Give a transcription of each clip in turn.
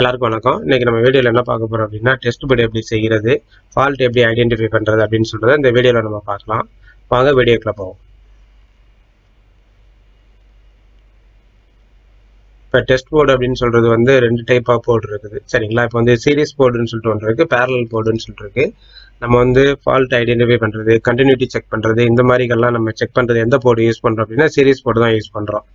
எல்லாருக்கும் வணக்கம். இன்னைக்கு நம்ம வீடியோவில் என்ன பார்க்க போறோம் அப்படின்னா டெஸ்ட் படி எப்படி செய்கிறது ஃபால்ட் எப்படி ஐடென்டிஃபை பண்ணுறது அப்படின்னு சொல்றதை இந்த வீடியோவில் நம்ம பார்க்கலாம். வாங்க வீடியோக்குள்ள போவோம். இப்போ டெஸ்ட் போர்டு அப்படின்னு சொல்றது வந்து ரெண்டு டைப் ஆஃப் போர்டு இருக்குது. சரிங்களா? இப்போ வந்து சீரியஸ் போர்டுன்னு சொல்லிட்டு ஒன்று இருக்குது பேரலல் போர்டுன்னு சொல்லிட்டு இருக்கு. நம்ம வந்து ஃபால்ட் ஐடென்டிஃபை பண்ணுறது கண்டினியூட்டி செக் பண்ணுறது இந்த மாதிரிகள்லாம் நம்ம செக் பண்ணுறது எந்த போர்டு யூஸ் பண்ணுறோம் அப்படின்னா சீரியஸ் போர்டு தான் யூஸ் பண்ணுறோம்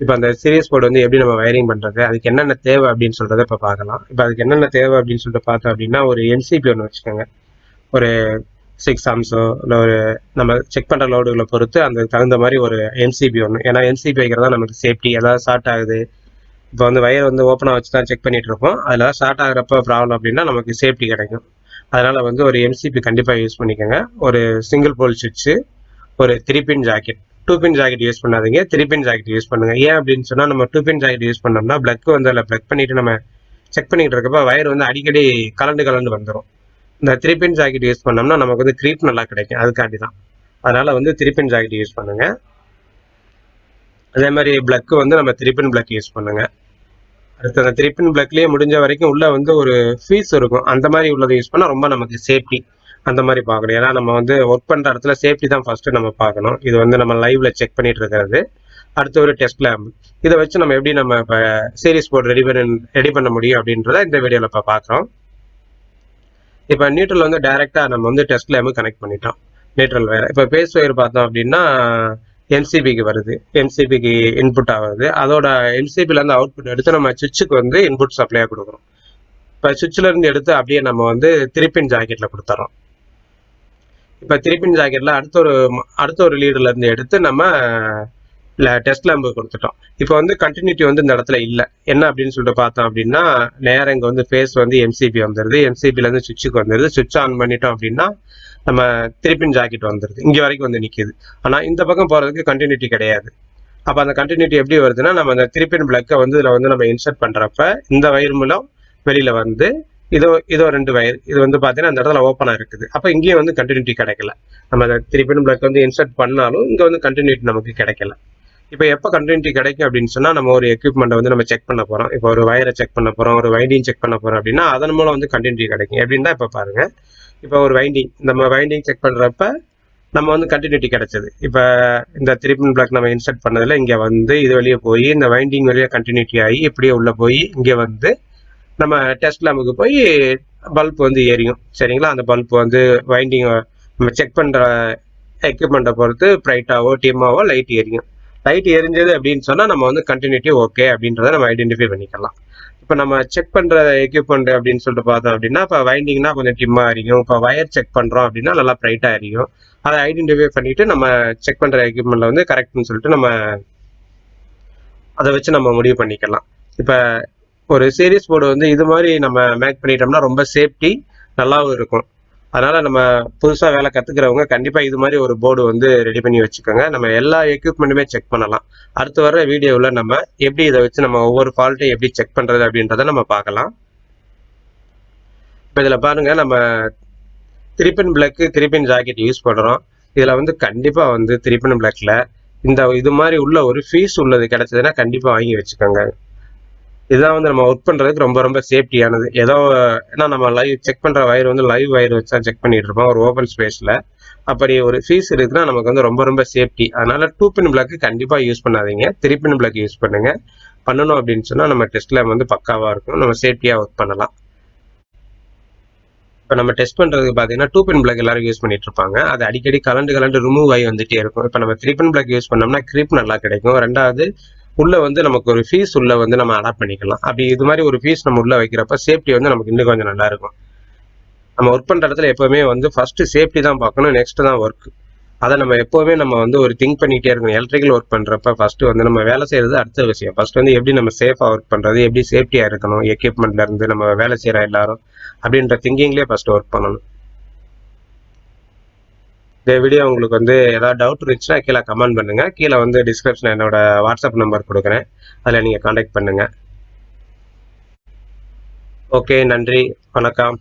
இப்போ அந்த சீரியஸ் போர்டு வந்து எப்படி நம்ம வயரிங் பண்ணுறது அதுக்கு என்னென்ன தேவை அப்படின்னு சொல்கிறத இப்போ பார்க்கலாம். இப்போ அதுக்கு என்னென்ன தேவை அப்படின்னு சொல்லிட்டு பார்த்தோம் அப்படின்னா ஒரு எம்சிபி ஒன்று வச்சுக்கோங்க. ஒரு சிக்ஸ் ஆம்ஸோ இல்லை ஒரு நம்ம செக் பண்ணுற லோடுகளை பொறுத்து அந்த தகுந்த மாதிரி ஒரு எம்சிபி ஒன்று ஏன்னா எம்சிபி வைக்கிறதா நமக்கு சேஃப்டி ஏதாவது ஷார்ட் ஆகுது. இப்போ வந்து வயர் வந்து ஓப்பனாக வச்சு தான் செக் பண்ணிட்டு இருக்கோம். அதில் ஷார்ட் ஆகிறப்ப ப்ராப்ளம் அப்படின்னா நமக்கு சேஃப்டி கிடைக்கும். அதனால் வந்து ஒரு எம்சிபி கண்டிப்பாக யூஸ் பண்ணிக்கோங்க. ஒரு சிங்கிள் போல் சுவிட்சு ஒரு three pin jacket two pin jacket use பண்ணாதீங்க. த்ரீ பின் ஜாக்கெட் யூஸ் பண்ணுங்க. ஏன் அப்படின்னு சொன்னா நம்ம டூ பின் ஜாக்கெட் யூஸ் பண்ணோம்னா பிளக் வந்து அதில் பிளக் பண்ணிட்டு நம்ம செக் பண்ணிட்டு இருக்கப்போ வயர் வந்து அடிக்கடி கலந்து கலந்து வந்துடும் இந்த த்ரீ பின் ஜாக்கெட் யூஸ் பண்ணோம்னா நமக்கு வந்து க்ரீப் நல்லா கிடைக்கும். அதுக்காண்டி தான் அதனால வந்து த்ரீ பின் ஜாக்கெட் யூஸ் பண்ணுங்க. அதே மாதிரி பிளக் வந்து நம்ம த்ரீ பின் பிளக் யூஸ் பண்ணுங்க. அடுத்து அந்த த்ரீ பின் பிளக்லயே முடிஞ்ச வரைக்கும் உள்ள வந்து ஒரு ஃபீஸ் இருக்கும். அந்த மாதிரி உள்ளதை யூஸ் பண்ணா ரொம்ப நமக்கு சேஃப்டி அந்த மாதிரி பார்க்கணும். ஏன்னா நம்ம வந்து ஒர்க் பண்ற இடத்துல சேஃப்டி தான் ஃபர்ஸ்ட் நம்ம பார்க்கணும். இது வந்து நம்ம லைவ்ல செக் பண்ணிட்டு இருக்கிறது. அடுத்த ஒரு டெஸ்ட் லேம் இதை வச்சு நம்ம எப்படி நம்ம இப்போ சீரிஸ் போர்டு ரெடி பண்ண ரெடி பண்ண முடியும் அப்படின்றத இந்த வீடியோவில் இப்போ பார்க்குறோம். இப்போ நியூட்ரல் வந்து டைரெக்டாக நம்ம வந்து டெஸ்ட் லேம்பு கனெக்ட் பண்ணிட்டோம். நியூட்ரல் வேற இப்போ பேஸ் ஒயர் பார்த்தோம் அப்படின்னா எம்சிபிக்கு வருது. எம்சிபிக்கு இன்புட் ஆகுது. அதோட எம்சிபிலேருந்து அவுட்புட் எடுத்து நம்ம சுவிட்சுக்கு வந்து இன்புட் சப்ளையாக கொடுக்குறோம். இப்போ சுவிட்சில் இருந்து எடுத்து அப்படியே நம்ம வந்து திருப்பின் ஜாக்கெட்டில் கொடுத்துறோம். இப்போ திருப்பின் ஜாக்கெட்ல அடுத்த ஒரு அடுத்த ஒரு லீடர்ல இருந்து எடுத்து நம்ம டெஸ்ட் லேம்பு கொடுத்துட்டோம். இப்போ வந்து கண்டினியூட்டி வந்து இந்த இடத்துல இல்லை. என்ன அப்படின்னு சொல்லிட்டு பார்த்தோம் அப்படின்னா நேரம் இங்கே வந்து ஃபேஸ் வந்து எம்சிபி வந்துடுது எம்சிபில இருந்து சுவிட்சுக்கு வந்துடுது சுவிட்ச் ஆன் பண்ணிட்டோம் அப்படின்னா நம்ம திருப்பின் ஜாக்கெட் வந்துடுது இங்கே வரைக்கும் வந்து நிற்கிது ஆனால் இந்த பக்கம் போகிறதுக்கு கண்டினியூட்டி கிடையாது. அப்போ அந்த கண்டினியூட்டி எப்படி வருதுன்னா நம்ம அந்த திருப்பின் பிளக்கை வந்து இதில் வந்து நம்ம இன்சர்ட் பண்ணுறப்ப இந்த வயிறு மூலம் வெளியில் வந்து இதோ இதோ ரெண்டு வயர் இது வந்து பார்த்தீங்கன்னா அந்த இடத்துல ஓப்பனாக இருக்குது. அப்போ இங்கேயும் வந்து கண்டினியூட்டி கிடைக்கல. நம்ம அதை திருப்பி பிளக் வந்து இன்சர்ட் பண்ணாலும் இங்கே வந்து கண்டினியூட்டி நமக்கு கிடைக்கல. இப்போ எப்போ கண்டினியூட்டி கிடைக்கும் அப்படின்னு சொன்னால் நம்ம ஒரு எக்யூப்மெண்ட்டை வந்து நம்ம செக் பண்ண போகிறோம் இப்போ ஒரு வயரை செக் பண்ண போகிறோம் ஒரு வைண்டிங் செக் பண்ண போகிறோம் அப்படின்னா அதன் மூலம் வந்து கண்டினியூட்டி கிடைக்கும். எப்படின்னா இப்போ பாருங்கள் இப்போ ஒரு வைண்டிங் நம்ம வைண்டிங் செக் பண்ணுறப்ப நம்ம வந்து கண்டினியூட்டி கிடைச்சது. இப்போ இந்த திருப்பின் பிளாக் நம்ம இன்சர்ட் பண்ணதில் இங்கே வந்து இது வெளியே போய் இந்த வைண்டிங் வழியாக கண்டினியூட்டி ஆகி இப்படியே உள்ளே போய் இங்கே வந்து நம்ம டெஸ்ட் லேம்புக்கு போய் பல்ப் வந்து எரியும். சரிங்களா? அந்த பல்ப் வந்து வைண்டிங் நம்ம செக் பண்ணுற எக்யூப்மெண்ட்டை பொறுத்து ப்ரைட்டாவோ டிம்மாவோ லைட் எரியும். லைட் எரிஞ்சது அப்படின்னு சொன்னால் நம்ம வந்து கண்டினியூட்டி ஓகே அப்படின்றத நம்ம ஐடென்டிஃபை பண்ணிக்கலாம். இப்போ நம்ம செக் பண்ணுற எக்யூப்மெண்ட் அப்படின்னு சொல்லிட்டு பார்த்தோம் அப்படின்னா இப்போ வைண்டிங்னா கொஞ்சம் டிம்மாக எரியும். இப்போ வயர் செக் பண்ணுறோம் அப்படின்னா நல்லா ப்ரைட்டாக எரியும். அதை ஐடென்டிஃபை பண்ணிட்டு நம்ம செக் பண்ணுற எக்யூப்மெண்ட்ல வந்து கரெக்ட்னு சொல்லிட்டு நம்ம அதை வச்சு நம்ம முடிவு பண்ணிக்கலாம். இப்போ ஒரு சீரியஸ் போர்டு வந்து இது மாதிரி நம்ம மேக் பண்ணிட்டோம்னா ரொம்ப சேஃப்டி நல்லாவும் இருக்கும். அதனால நம்ம புதுசாக வேலை கற்றுக்கிறவங்க கண்டிப்பாக இது மாதிரி ஒரு போர்டு வந்து ரெடி பண்ணி வச்சுக்கோங்க. நம்ம எல்லா எக்யூப்மெண்ட்டுமே செக் பண்ணலாம். அடுத்து வர வீடியோவில் நம்ம எப்படி இதை வச்சு நம்ம ஒவ்வொரு ஃபால்ட்டையும் எப்படி செக் பண்ணுறது அப்படின்றத நம்ம பார்க்கலாம். இப்போ இதில் பாருங்கள் நம்ம திரிப்பின் பிளக்கு திரிப்பின் ஜாக்கெட் யூஸ் பண்ணுறோம் இதில் வந்து கண்டிப்பாக வந்து திரிப்பின் பிளக்கில் இந்த இது மாதிரி உள்ள ஒரு ஃபீஸ் உள்ளது கிடைச்சதுன்னா கண்டிப்பாக வாங்கி வச்சுக்கோங்க. இதுதான் வந்து நம்ம ஒர்க் பண்றதுக்கு ரொம்ப ரொம்ப சேஃப்டியானது ஏதோ ஏன்னா நம்ம லைவ் செக் பண்ற வயர் வந்து லைவ் வயர் வச்சா செக் பண்ணிட்டு இருப்போம். ஒரு ஓப்பன் ஸ்பேஸ்ல அப்படி ஒரு ஃபீஸ் இருக்குன்னா நமக்கு வந்து ரொம்ப ரொம்ப சேஃப்டி அதனால டூ பின் பிளாக் கண்டிப்பா யூஸ் பண்ணாதீங்க. த்ரீ பின் பிளாக் யூஸ் பண்ணுங்க. பண்ணணும் அப்படின்னு சொன்னா நம்ம டெஸ்ட்ல வந்து பக்காவா இருக்கும். நம்ம சேஃப்டியா ஒர்க் பண்ணலாம். இப்போ நம்ம டெஸ்ட் பண்றதுக்கு பார்த்தீங்கன்னா டூ பின் பிளாக் எல்லாரும் யூஸ் பண்ணிட்டு இருப்பாங்க. அது அடிக்கடி கலண்டு கலண்டு ரிமூவ் ஆகி வந்துட்டே இருக்கும். இப்போ நம்ம த்ரீ பின் பிளாக் யூஸ் பண்ணோம்னா கிரிப் நல்லா கிடைக்கும். ரெண்டாவது உள்ள வந்து நமக்கு ஒரு ஃபீஸ் உள்ள வந்து நம்ம அடாப்ட் பண்ணிக்கலாம். அப்படி இது மாதிரி ஒரு ஃபீஸ் நம்ம உள்ள வைக்கிறப்ப சேஃப்டி வந்து நமக்கு இன்னும் கொஞ்சம் நல்லா இருக்கும். நம்ம ஒர்க் பண்ற இடத்துல எப்பவுமே வந்து ஃபர்ஸ்ட் சேஃப்டி தான் பார்க்கணும் நெக்ஸ்ட் தான் ஒர்க் அதை நம்ம எப்பவுமே நம்ம வந்து ஒரு திங்க் பண்ணிட்டே இருக்கணும். எலக்ட்ரிக்கல் ஒர்க் பண்றப்ப ஃபர்ஸ்ட் வந்து நம்ம வேலை செய்யறது அடுத்த விஷயம். ஃபர்ஸ்ட் வந்து எப்படி நம்ம சேஃபா ஒர்க் பண்றது எப்படி சேஃப்டியா இருக்கணும் எக்யூப்மெண்ட்ல இருந்து நம்ம வேலை செய்யற எல்லாரும் அப்படின்ற திங்கிங்லேயே ஃபர்ஸ்ட் ஒர்க் பண்ணணும். இந்த வீடியோ உங்களுக்கு வந்து ஏதாவது டவுட் இருந்துச்சுன்னா கீழே கமெண்ட் பண்ணுங்க. கீழே வந்து டிஸ்கிரிப்ஷன் என்னோட வாட்ஸ்அப் நம்பர் கொடுக்குறேன். அதில் நீங்கள் காண்டாக்ட் பண்ணுங்க. ஓகே நன்றி. வணக்கம்.